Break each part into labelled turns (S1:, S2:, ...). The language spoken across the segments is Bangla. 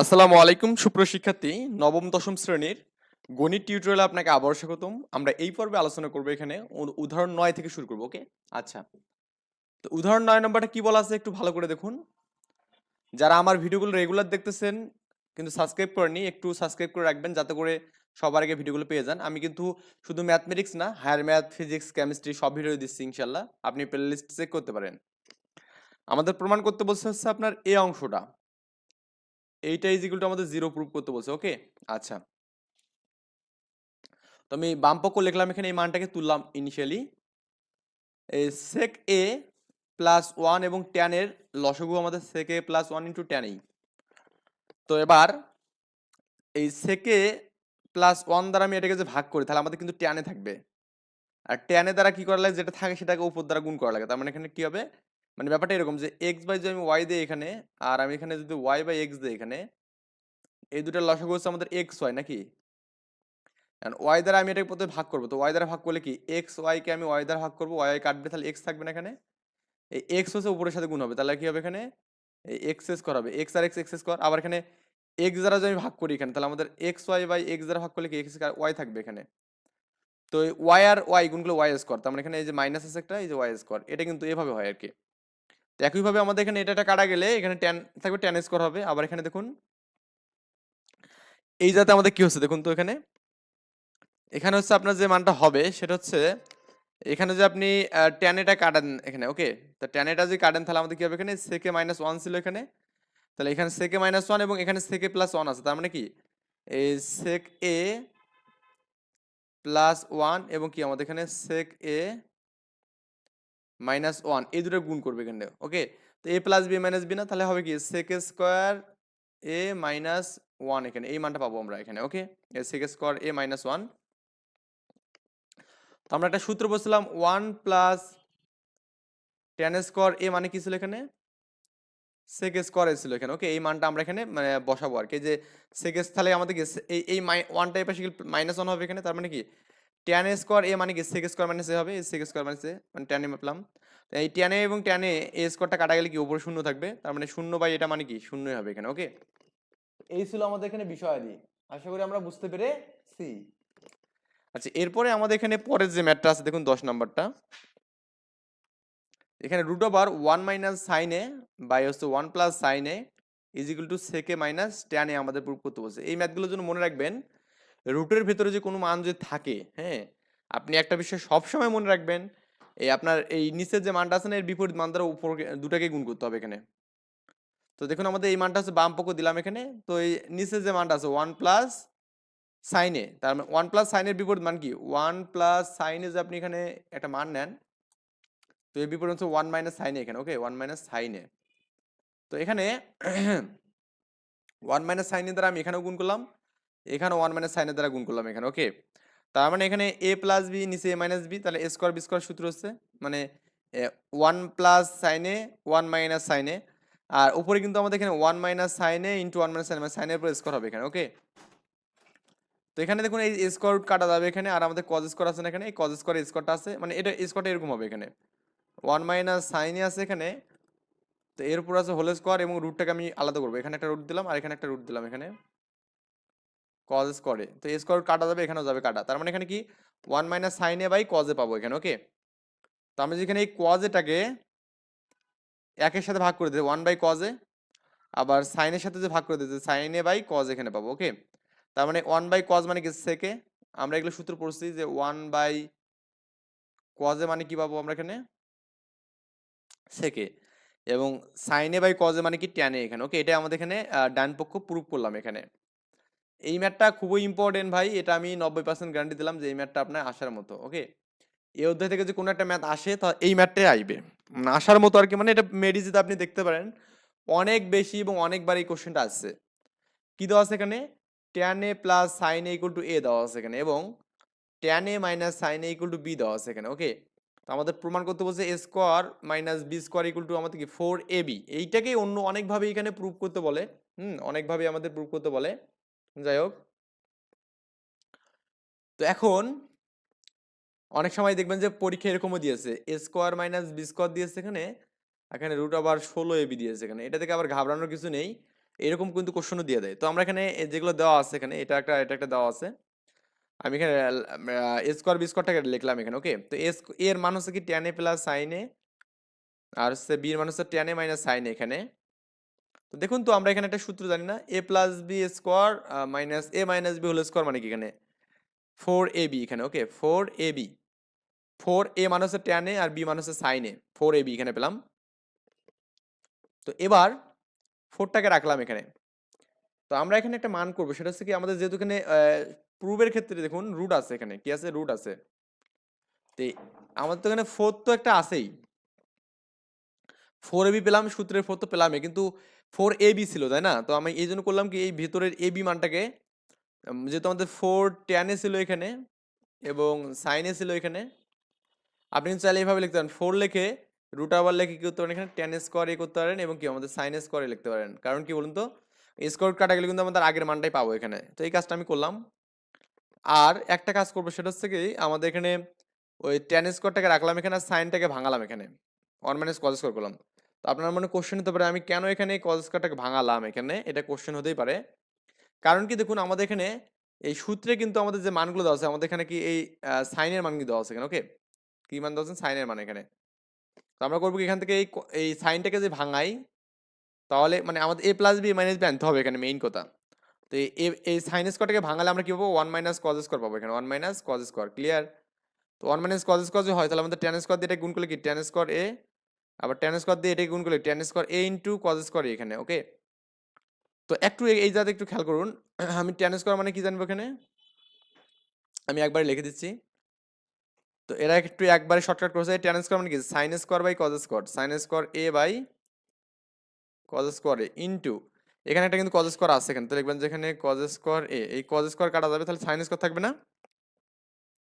S1: আসসালামু আলাইকুম সুপ্রশিক্ষার্থী নবম, দশম শ্রেণির গণিত টিউটোরিয়ালে আপনাকে আবার স্বাগতম। আমরা এই পর্বে আলোচনা করব এখানে উদাহরণ নয় থেকে শুরু করব ওকে আচ্ছা। তো উদাহরণ নয় নম্বরটা কি বলা আছে একটু ভালো করে দেখুন। যারা আমার ভিডিওগুলো রেগুলার দেখতেছেন, কিন্তু সাবস্ক্রাইব করেনি একটু সাবস্ক্রাইব করে রাখবেন যাতে করে সবার আগে ভিডিওগুলো পেয়ে যান। আমি কিন্তু শুধু ম্যাথমেটিক্স না হায়ার ম্যাথ ফিজিক্স কেমিস্ট্রি সব ভিডিও দিচ্ছি ইনশাল্লাহ আপনি প্লেলিস্ট চেক করতে পারেন। আমাদের প্রমাণ করতে বলছে হচ্ছে আপনার এই অংশটা। এইটা ইজ ইকুয়াল টু আমাদের জিরো প্রুফ করতে বলছে ওকে আচ্ছা। তো আমি বাম পক্ষ লিখলাম এখানে, এই মানটাকে তুললাম initially sec A plus one এবং ট্যানের লসগু আমাদের সেক প্লাস ওয়ান ইন্টু ট্যানেই তো এবার, এই সেকে প্লাস ওয়ান দ্বারা আমি এটাকে যে ভাগ করি, তাহলে আমাদের কিন্তু ট্যানে থাকবে। আর ট্যানের দ্বারা কি করা লাগে, যেটা থাকে সেটাকে উপর দ্বারা গুণ করা লাগে। তার মানে এখানে কি হবে? মানে ব্যাপারটা এরকম যে এক্স বাই যদি আমি ওয়াই দিই এখানে, আর আমি এখানে যদি ওয়াই বাই এক্স দিই এখানে, এই দুটার লসাগু হচ্ছে আমাদের এক্স ওয়াই নাকি? ওয়াই দ্বারা আমি এটাকে প্রথমে ভাগ করব। তো ওয়াই দ্বারা ভাগ করলে কি? এক্স ওয়াই কে আমি ওয়াই দ্বারা ভাগ করব ওয়াই কাটবে, তাহলে এক্স থাকবে না এখানে? এই এক্স হচ্ছে উপরের সাথে গুণ হবে, তাহলে কি হবে এখানে? এই এক্স এস হবে। এক্স আর এক্স এক্স এস কর আবার এখানে এক্স দ্বারা যদি আমি ভাগ করি এখানে, তাহলে আমাদের এক্স ওয়াই বাই এক্স দ্বারা ভাগ করলে কি? এক্স ওয়াই থাকবে এখানে। তো ওয়াই আর ওয়াই গুণগুলো ওয়াই স্কোয়ার তার মানে এখানে এই যে মাইনাস আছে একটা, এই যে ওয়াই স্কোয়ার এটা কিন্তু এভাবে হয় আর কি। তো একইভাবে আমাদের এখানে এটা কাটা গেলে এখানে ট্যান থাকবে ট্যান স্কোয়ার হবে। আবার এখানে দেখুন, এই যাতে আমাদের কি হচ্ছে দেখুন তো এখানে। এখানে হচ্ছে আপনার যে মানটা হবে সেটা হচ্ছে, এখানে যে আপনি ট্যান এটা কাটেন এখানে ওকে তো ট্যান এটা যদি কাটেন তাহলে আমাদের কি হবে এখানে? সেকে মাইনাস ওয়ান ছিল এখানে। তাহলে এখানে সেকে মাইনাস ওয়ান এবং এখানে সেকে প্লাস ওয়ান আছে। তার মানে কি? এই সেক এ প্লাস ওয়ান এবং কি? আমাদের এখানে সেক এ মাইনাস ওয়ান, এই দুটো গুণ করবে এখানে ওকে তো A plus B minus B না, তাহলে হবে কি sec square A minus one এখানে, এই মানটা পাবো আমরা এখানে okay sec square A minus one তো আমরা একটা সূত্র বলছিলাম one plus tan square A মানে কি ছিল এখানে? সেক স্কোয়ার ছিল এখানে ওকে এই মানটা আমরা এখানে মানে বসাবো আর কি যে সেক তাহলে আমাদের কি এই এই ওয়ান টাইপ পাশে মাইনাস ওয়ান হবে এখানে, তার মানে কি? টেন স্কোয়ার এ মানে কি সেক স্কোয়ার মাইনাস এ হবে সেক স্কোয়ার মাইনাস এ মানে টেন এ পেলাম তো এই টেন এ এবং টেন এ এ স্কোয়ারটা কাটা গেলে কি উপরে শূন্য থাকবে? তার মানে শূন্য বাই এটা মানে কি? শূন্যই হবে এখানে ওকে এই ছিল আমাদের এখানে বিষয়াদি। আশা করি আমরা বুঝতে পেরেছি আচ্ছা এরপরে আমাদের এখানে পরের যে ম্যাটটা আছে, দেখুন দশ নাম্বারটা। এখানে root over one minus sine A by হচ্ছে one plus sine A is equal to sec minus tan A আমাদের প্রুভ করতে বলছে। এই ম্যাথগুলোর জন্য মনে রাখবেন রুটের ভেতরে যে কোনো মান যদি থাকে হ্যাঁ? আপনি একটা বিষয় সবসময় মনে রাখবেন এই আপনার এই নিচের যে মানটা আছে না, এর বিপরীত মান দ্বারা উপর দুটাকে গুণ করতে হবে এখানে। তো দেখুন, আমাদের এই মানটা হচ্ছে বাম পক্ষ দিলাম এখানে, তো এই নিচের যে মানটা আছে ওয়ান প্লাস সাইনে তার মানে ওয়ান প্লাস সাইনের বিপরীত মান কি? ওয়ান প্লাস সাইনে যে আপনি এখানে একটা মান নেন, তো এর বিপরীত হচ্ছে ওয়ান মাইনাস সাইনে এখানে ওকে ওয়ান মাইনাস সাইনে তো এখানে ওয়ান মাইনাস সাইনের দ্বারা আমি এখানেও গুণ করলাম এখানে ওয়ান মাইনাস সাইনের দ্বারা গুণ করলাম এখানে ওকে তার মানে এখানে এ প্লাস বি নিচে এ মাইনাস বি তাহলে এ স্কোয়ার বি স্কোয়ার সূত্র হচ্ছে মানে one plus sine A one minus sine A আর উপরে কিন্তু আমাদের এখানে one minus sine A into one minus sine A মানে সাইনের উপর স্কোয়ার হবে এখানে ওকে তো এখানে দেখুন এই স্কোয়ার রুট কাটা যাবে এখানে, আর আমাদের কজ স্কোয়ার আছে না এখানে, এই কজ স্কোয়ার স্কোয়ারটা আছে মানে এটা স্কোয়ারটা এরকম হবে এখানে। ওয়ান মাইনাস সাইনে আছে এখানে, তো এর উপর আছে হোল স্কোয়ার এবং রুটটাকে আমি আলাদা করব। এখানে একটা রুট দিলাম, আর এখানে একটা রুট দিলাম এখানে। কজ স্কোয়ারে তো এই স্কোয়ার কাটা যাবে, এখানেও যাবে কাটা। তার মানে এখানে কি? One minus sine A by cos A পাবো এখানে ওকে তো আমি যেখানে এই কজেটাকে একের সাথে ভাগ করে দিই ওয়ান বাই কজে আবার সাইনের সাথে যে ভাগ করে দিতে সাইনে বাই কজ এখানে পাবো ওকে তার মানে ওয়ান বাই কজ মানে কি সেকে আমরা এগুলো সূত্র পড়ছি যে ওয়ান বাই কজে মানে কি পাবো আমরা এখানে? সেকে এবং সাইনে বাই কজে মানে কি ট্যানে এখানে ওকে এটা আমাদের এখানে ডান পক্ষ প্রুভ করলাম এখানে। এই ম্যাটটা খুবই ইম্পর্টেন্ট ভাই। এটা আমি নব্বই পার্সেন্ট গ্যারান্টি দিলাম যে এই ম্যাটটা আপনার আসার মতো ওকে এই অধ্যায় থেকে যে কোনো একটা ম্যাথ আসে, তা এই ম্যাথটাই আসবে আসার মতো আর কি মানে এটা মেডিজিতে আপনি দেখতে পারেন। অনেক বেশি এবং অনেকবার এই কোশ্চেনটা আসছে। কি দেওয়া আছে এখানে? Tan A plus sine A equal to A দেওয়া আছে এখানে এবং tan A minus sine A equal to B দেওয়া আছে এখানে ওকে তো আমাদের প্রমাণ করতে বলছে A square minus B square equal to আমাদের কি? ফোর এ বি এইটাকেই অন্য অনেকভাবে এখানে প্রুভ করতে বলে, হুম? অনেকভাবে আমাদের প্রুভ করতে বলে। যাই হোক। তো এখন অনেক সময় দেখবেন যে পরীক্ষা এরকমও দিয়েছে। A square minus B square দিয়েছে এখানে এখানে রুট আবার ষোলো এবি দিয়েছে এখানে। এটা থেকে আবার ঘাবড়ানোর কিছু নেই। এরকম কিন্তু কোশ্চেনও দিয়ে দেয়। তো আমরা এখানে যেগুলো দেওয়া আছে এখানে, এটা একটা এটা একটা দেওয়া আছে। আমি এখানে এ স্কোয়ার বি স্কোয়ারটাকে লিখলাম এখানে ওকে তো এস এর মান হচ্ছে কি এ প্লাস সাইন আর হচ্ছে বির মান হচ্ছে টেন মাইনাস সাইন এখানে। তো দেখুন তো আমরা এখানে একটা সূত্র জানি না A plus B square minus A minus B whole square মানে কি এখানে? ফোর এ বি এখানে okay four A B four A মানে হচ্ছে এ আর বি মানে হচ্ছে sine A four A B এখানে পেলাম। তো এবার ফোরটাকে রাখলাম এখানে। তো আমরা এখানে একটা মান করব, সেটা হচ্ছে কি আমাদের যেহেতু এখানে প্রুভের ক্ষেত্রে দেখুন রুট আছে এখানে, কি আছে? রুট আছে। তো আমাদের তো এখানে ফোর তো একটা আছেই। ফোর এবি পেলাম, সূত্রের ফোর তো পেলামই, কিন্তু ফোর এ বি ছিল, তাই না? তো আমি এই জন্য করলাম কি, এই ভিতরের এ বি মানটাকে যেহেতু আমাদের ফোর টেনে ছিল এখানে এবং সাইনে ছিল এখানে, আপনি চাইলে এইভাবে লিখতে পারেন। ফোর লেখে রুট আবার লেখে কী করতে পারেন? এখানে টেন স্কোয়ার এ করতে পারেন এবং কি আমাদের সাইন স্কোয়ারে লিখতে পারেন। কারণ কি বলুন তো স্কোয়ার কাটা গেলে কিন্তু আমাদের আগের মানটাই পাবো এখানে। তো এই কাজটা আমি করলাম। আর একটা কাজ করব, সেটা হচ্ছে কি, আমাদের এখানে ওই টেন স্কোয়ারটাকে রাখলাম এখানে আর সাইনটাকে ভাঙালাম এখানে। ওয়ান মাইনাস কজ স্কোয়ার করলাম। তো আপনার মনে কোশ্চেন হতে পারে, আমি কেন এখানে এই কজ স্কোয়ারটাকে ভাঙালাম এখানে? এটা কোশ্চেন হতেই পারে। কারণ কি দেখুন, আমাদের এখানে এই সূত্রে কিন্তু আমাদের যে মানগুলো দেওয়া আছে, আমাদের এখানে কি এই সাইনের মান দেওয়া আছে এখানে ওকে কি মান দেওয়া আছে? সাইনের মান এখানে। তো আমরা করব কি, এখান থেকে এই এই সাইনটাকে যে ভাঙাই, তাহলে মানে আমাদের A plus B minus B আনতে হবে এখানে মেইন কথা। তো এই এই সাইন স্কোয়ারটাকে ভাঙালে আমরা কি পাবো? ওয়ান মাইনাস কজ স্কোয়ার পাবো এখানে। One minus cos square clear তো ওয়ান মাইনাস কজ স্কোয়ার যদি হয়, তাহলে আমাদের টেন স্কোয়ার দিয়ে এটা গুণ করলে কি? টেন স্কোয়ার এ আবার টেন স্কোয়ার দিয়ে এটাকে গুণ করলে tan square A into cos square এখানে ওকে তো একটু এই- জায়গাতে একটু খেয়াল করুন, আমি টেন স্কোয়ার মানে কি জানব এখানে? আমি একবারে লিখে দিচ্ছি। তো এরা একটু একবারে শর্টকাট করেছে টেন স্কোয়ার মানে কি? Sine square by cos square sine square A by cos square A into এখানে একটা কিন্তু কজ স্কোয়ার আছে এখানে, তো দেখবেন যেখানে কজ স্কোয়ার এ এই কজ স্কোয়ার কাটা যাবে, তাহলে সাইন স্কোয়ার থাকবে না।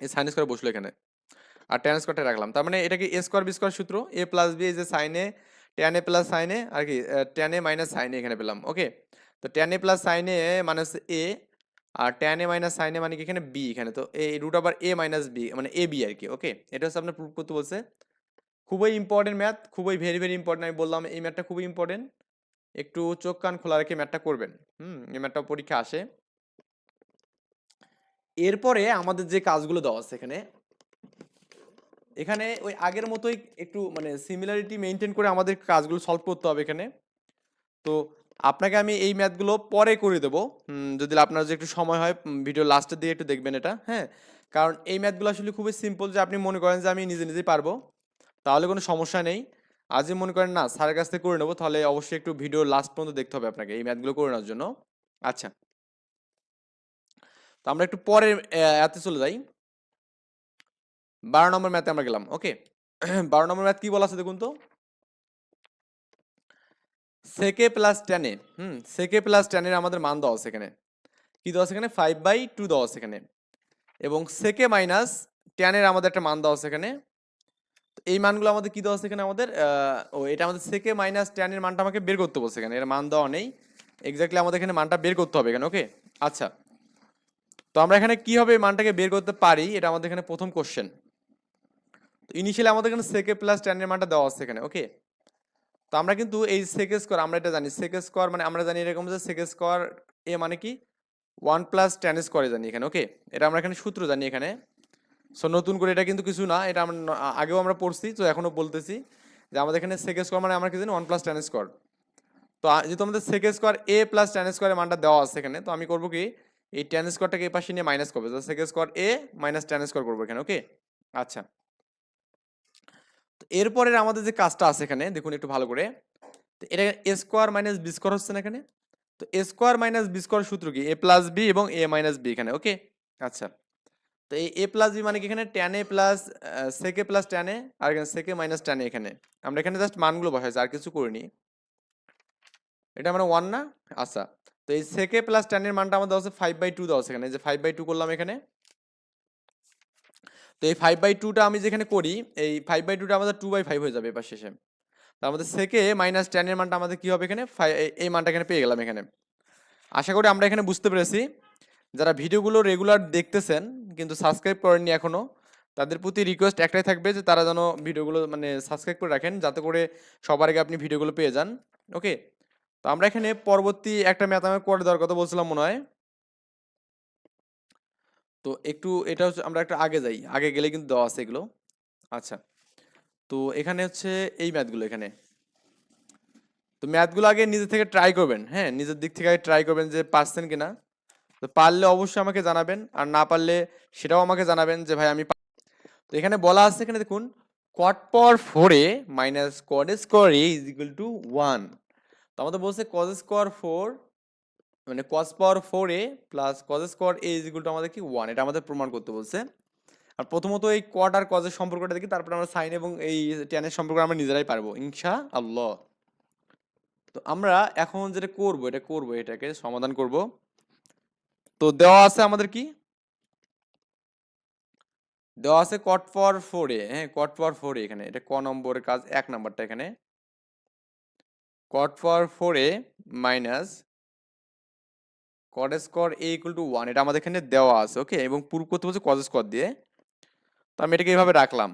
S1: এই সাইন স্কোয়ার বসল এখানে। আর টেন স্কোয়ারটা রাখলাম। তার মানে এটা কি এ স্কোয়ার বি স্কোয়ার সূত্র? এ প্লাস বি এই যে সাইনে এ প্লাস সাইনে আর কি এ মাইনাস সাইনে এখানে পেলাম ওকে তো এ প্লাস সাইনে মানে হচ্ছে A R ten A minus sine A মানে কি এখানে বি এখানে? তো এ রুট আবার এ মাইনাস বি মানে এ বি আর কি ওকে এটা হচ্ছে আপনার প্রুভ করতে বলছে। খুবই ইম্পর্টেন্ট ম্যাথ খুবই ভেরি ভেরি ইম্পর্টেন্ট আমি বললাম এই ম্যাথটা খুবই ইম্পর্টেন্ট একটু চোখ, কান খোলা রেখে ম্যাথটা করবেন। হুম, এই ম্যাথটা পরীক্ষা আসে। এরপরে আমাদের যে কাজগুলো দেওয়া আছে এখানে এখানে ওই আগের মতোই একটু মানে সিমিলারিটি মেনটেন করে আমাদের কাজগুলো সলভ করতে হবে এখানে। তো আপনাকে আমি এই ম্যাথগুলো পরে করে দেবো। যদি আপনার যে একটু সময় হয় ভিডিও লাস্টের দিকে একটু দেখবেন এটা হ্যাঁ? কারণ এই ম্যাথগুলো আসলে খুবই সিম্পল যে আপনি মনে করেন যে আমি নিজে নিজেই পারব, তাহলে কোনো সমস্যা নেই। আজই মনে করেন না, স্যারের কাছ থেকে করে নেব, তাহলে অবশ্যই একটু ভিডিও লাস্ট পর্যন্ত দেখতে হবে আপনাকে এই ম্যাথগুলো করে নেওয়ার জন্য। আচ্ছা। তো আমরা একটু পরে এতে চলে যাই। বারো নম্বর ম্যাথে আমরা গেলাম। ওকে, বারো নম্বর ম্যাথ কি বলা আছে দেখুন তো? সেকে প্লাস টেনে হুম সেকে প্লাস টেনের আমাদের মান দেওয়া এখানে। কি দেওয়া সেখানে ফাইভ বাই টু দেওয়া এখানে। এবং সেকে মাইনাস টেনের আমাদের একটা মান দেওয়া তো এই মানগুলো আমাদের কি দেওয়া এখানে আমাদের? ও, এটা আমাদের সেকে মাইনাস টেনের মানটা আমাকে বের করতে বলছে এখানে। এর মান দেওয়া নেই। এক্স্যাক্টলি আমাদের এখানে মানটা বের করতে হবে এখানে, ওকে? আচ্ছা। তো আমরা এখানে কীভাবে এই মানটাকে বের করতে পারি? এটা আমাদের এখানে প্রথম কোশ্চেন ইনিশিয়ালি আমাদের এখানে সেকে প্লাস টেনের মানটা দেওয়া আছে এখানে ওকে তো আমরা কিন্তু এই সেকে স্কোয়ার আমরা এটা জানি সেকে স্কোয়ার মানে আমরা জানি এরকম যে সেকে স্কোয়ার এ মানে কি? ওয়ান প্লাস টেন স্কোয়ারে জানি এখানে ওকে এটা আমরা এখানে সূত্র জানি এখানে। সো নতুন করে এটা কিন্তু কিছু না, এটা আমরা আগেও আমরা পড়ছি, তো এখনও বলতেছি যে আমাদের এখানে সেকে স্কোয়ার মানে আমরা কি জানি ওয়ান প্লাস টেন স্কোয়ার তো যেহেতু আমাদের সেকে স্কোয়ার এ প্লাস টেন স্কোয়ারের মানটা দেওয়া আছে এখানে, তো আমি করব কি? এই টেন স্কোয়ারটাকে এই পাশে নিয়ে মাইনাস করব sec square A minus tan square করব এখানে ওকে আচ্ছা। এরপরের আমাদের যে কাজটা আছে এখানে, দেখুন একটু ভালো করে। তো এটা A square minus B square হচ্ছে না এখানে? তো A square minus B square সূত্র কি? এ প্লাস বি এবং এ মাইনাস বি এখানে ওকে আচ্ছা। তো এই এ প্লাস বি মানে কি এখানে? Tan plus sec plus tan আর এখানে সেকে মাইনাস ট্যান এখানে। আমরা এখানে জাস্ট মানগুলো বসাইছি, আর কিছু করিনি। এটা আমরা ওয়ান না? আচ্ছা। তো এই সেকে প্লাস ট্যান এর মানটা আমাদের আছে ফাইভ বাই টু দেওয়া আছে এখানে যে ফাইভ বাই টু করলাম এখানে। তো এই ফাইভ বাই টুটা আমি যেখানে করি, এই ফাইভ বাই টুটা আমাদের টু বাই ফাইভ হয়ে যাবে এবার শেষে। তো আমাদের সেকে মাইনাস টেনের মানটা আমাদের কি হবে এখানে? এই- মানটা এখানে পেয়ে গেলাম এখানে। আশা করি আমরা এখানে বুঝতে পেরেছি। যারা ভিডিওগুলো রেগুলার দেখতেছেন, কিন্তু সাবস্ক্রাইব করেননি এখনও, তাদের প্রতি রিকোয়েস্ট একটাই থাকবে যে তারা যেন ভিডিওগুলো মানে সাবস্ক্রাইব করে রাখেন, যাতে করে সবার আগে আপনি ভিডিওগুলো পেয়ে যান। ওকে তো আমরা এখানে পরবর্তী একটা ম্যাথ আমি করে দেওয়ার কথা বলছিলাম মনে হয়। তো একটু এটা হচ্ছে আমরা একটা আগে যাই। আগে গেলে কিন্তু দেওয়া আছে এগুলো। আচ্ছা। তো এখানে হচ্ছে এই ম্যাথগুলো এখানে। তো ম্যাথগুলো আগে নিজে থেকে ট্রাই করবেন হ্যাঁ? নিজের দিক থেকে আগে ট্রাই করবেন যে পারছেন কিনা। তো পারলে অবশ্যই আমাকে জানাবেন। আর না পারলে সেটাও আমাকে জানাবেন যে, ভাই, আমি তো এখানে বলা আছে এখানে দেখুন cot power four A minus cot square A is equal to one তো আমাদের বলছে কজ স্কোয়ার ফোর মানে cos power four A plus cos square A is equal to আমাদের কি ওয়ান এটা আমাদের প্রমাণ করতে বলছে। আর প্রথমত এই কট আর কজের সম্পর্কটা দেখি, তারপরে আমরা সাইন এবং এই টেনের সম্পর্ক আমরা নিজেরাই পারব ইনশা আল্লাহ তো আমরা এখন যেটা করব, এটা করব, এটাকে সমাধান করব। তো দেওয়া আছে আমাদের কি? দেওয়া আছে কট ফর ফোর এ হ্যাঁ কট ফর ফোর এখানে, এটা ক নম্বরের কাজ, এক নাম্বারটা এখানে। Cot power four A minus cot square A equal to one এটা আমাদের এখানে দেওয়া আছে ওকে এবং প্রুফ করতে বলছে কজ স্কোয়ার দিয়ে। তো আমি এটাকে এইভাবে রাখলাম।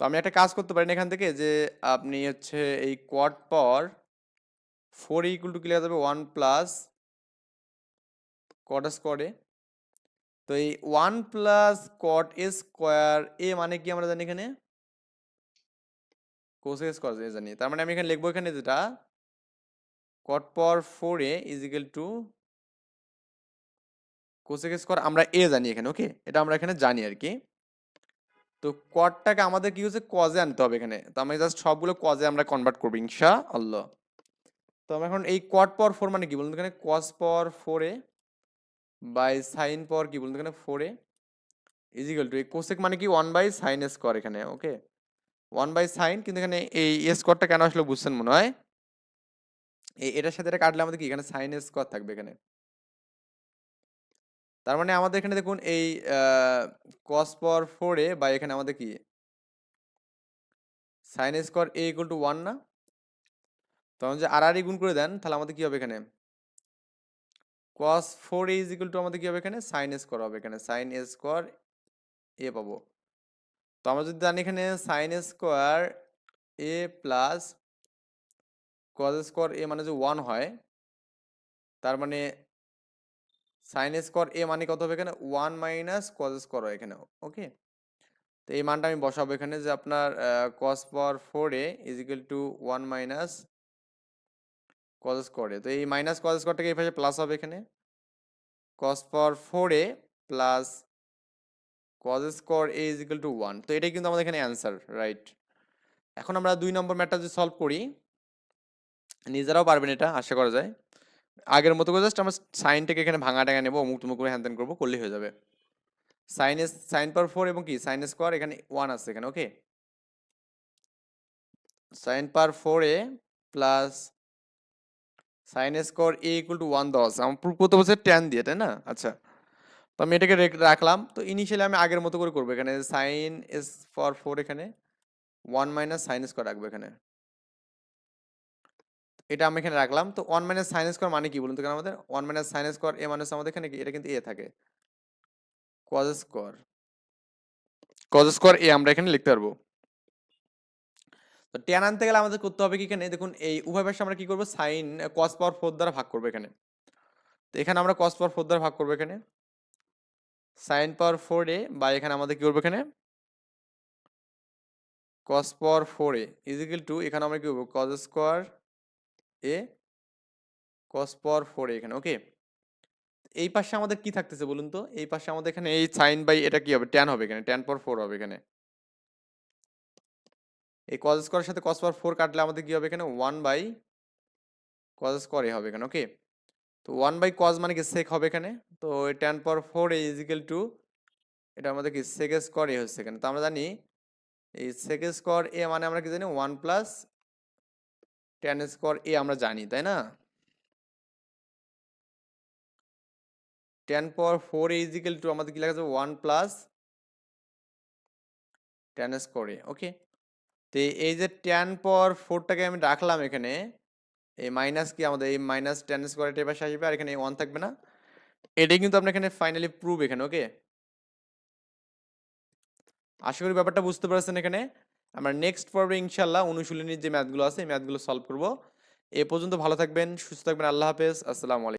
S1: তো আমি একটা কাজ করতে পারি না এখান থেকে যে আপনি হচ্ছে এই কোয়াড পর ফোর ইকুয়াল টু কি লেখা যাবে ওয়ান প্লাস কট স্কোয়ারে তো এই one plus cot A square A মানে কি আমরা জানি এখানে? কোসেক স্কোয়ার জানি। তার মানে আমি এখানে লিখব এখানে যেটা cot power four A is equal to cosec square আমরা এ জানি এখানে ওকে এটা আমরা এখানে জানি আর কি। তো কটটাকে আমাদের কি হচ্ছে? কজে আনতে হবে এখানে। তো আমি জাস্ট সবগুলো কজে আমরা কনভার্ট করব ইনশা আল্লাহ তো আমরা এখন এই কট পাওয়ার ফোর মানে কি বলুন এখানে? Cos power four A by sine power কি বলুন এখানে? Four A is equal to এই কোসেক মানে কি? ওয়ান বাই সাইন স্কোয়ার এখানে ওকে ওয়ান বাই সাইন কিন্তু এখানে এই স্কোয়ারটা কেন আসলে বুঝছেন মনে হয়? এটার সাথে এটা কাটলে আমাদের কি? এখানে সাইন স্কোয়ার থাকবে এখানে। তার মানে আমাদের এখানে দেখুন এই কস পাওয়ার ফোরে বা এখানে আমাদের কি? Sine square A equal to one না? তখন যে আর আর গুণ করে দেন, তাহলে আমাদের কি হবে এখানে? Cos four A is equal to আমাদের কি হবে এখানে? সাইন স্কোয়ার হবে এখানে। সাইন স্কোয়ার এ পাবো। তো আমরা যদি জানি এখানে sine square A plus cos square A মানে যে ওয়ান হয়, তার মানে সাইন স্কোয়ার এ মানে কত হবে এখানে? ওয়ান মাইনাস কজ স্কোয়ার এখানে ওকে তো এই মানটা আমি বসাবো এখানে যে আপনার cos power four A is equal to one minus cos square তো এই মাইনাস কজ স্কোয়ারটাকে এই পাশে প্লাস হবে এখানে। Cos power four A plus cos square A is equal to one তো এটাই কিন্তু আমাদের এখানে অ্যান্সার রাইট এখন আমরা দুই নম্বর ম্যাটটা যদি সলভ করি নিজেরাও পারবেন এটা, আশা করা যায়। আগের মতো করে জাস্ট আমরা সাইনটাকে এখানে ভাঙা টাঙা নেব, অমুক তুমুক করে হ্যান করব, করলেই হয়ে যাবে। Sine as sine power four এবং কি? সাইন স্কোয়ার এখানে ওয়ান আছে এখানে okay sine power four A plus sine square A equal to one আছে আমার করতে বলছে টেন দিয়ে, তাই না? আচ্ছা। তো আমি এটাকে রেখ- রাখলাম। তো ইনিশিয়ালি আমি আগের মতো করে করব। এখানে সাইন এস ফর ফোর এখানে ওয়ান মাইনাস সাইন স্কোয়ার রাখব এখানে। এটা আমি এখানে রাখলাম। তো ওয়ান মাইনাস সাইন স্কোয়ার মানে কি বলুন তো এখানে আমাদের? One minus sine square A মানুষ আমাদের এখানে এটা কিন্তু এ থাকে। Cos square cos square A আমরা এখানে লিখতে পারব। তো টেন আনতে গেলে আমাদের করতে হবে কি এখানে? দেখুন, এই উভয় পাশে আমরা কি করব? সাইন কস পাওয়ার ফোর দ্বারা ভাগ করব এখানে। তো এখানে আমরা কস পাওয়ার ফোর দ্বারা ভাগ করব এখানে। সাইন পাওয়ার ফোর এ বা এখানে আমাদের কি করব এখানে? Cos power four A. Is equal to এখানে আমরা কি করব? Cos square A cos power four এখানে ওকে এই পাশে আমাদের কি থাকতেছে বলুন তো? এই পাশে আমাদের এখানে এই সাইন বাই এটা কি হবে? ট্যান হবে এখানে ট্যান পাওয়ার ফোর হবে এখানে। এই কজ স্কোয়ারের সাথে কস পাওয়ার ফোর কাটলে আমাদের কি হবে এখানে? One by cos square A হবে এখানে ওকে তো ওয়ান বাই কজ মানে কি সেক হবে এখানে? তো tan power four A is equal to এটা আমাদের কি সেক স্কোয়ার এ হচ্ছে এখানে। তো আমরা জানি এই সেক স্কোয়ার এ মানে আমরা কি জানি? One plus tan square A আমরা জানি, তাই না? Tan power four is equal to আমাদের কি লেখা যাবে one plus tan square A okay তো এই যে টেন পাওয়ার ফোরটাকে আমি রাখলাম এখানে, এই মাইনাস কি আমাদের, এই মাইনাস টেন স্কোয়ার এর পাশে আসবে, আর এখানে ওয়ান থাকবে না। এটাই কিন্তু আপনার এখানে ফাইনালি প্রুভ এখানে ওকে আশা করি ব্যাপারটা বুঝতে পারছেন এখানে। আমরা নেক্সট পর্বে ইনশাল্লাহ অনুশীলনীর যে ম্যাথগুলো আছে, এই ম্যাথগুলো সলভ করব। এ পর্যন্ত ভালো থাকবেন, সুস্থ থাকবেন, আল্লাহ হাফেজ, আসসালামু আলাইকুম।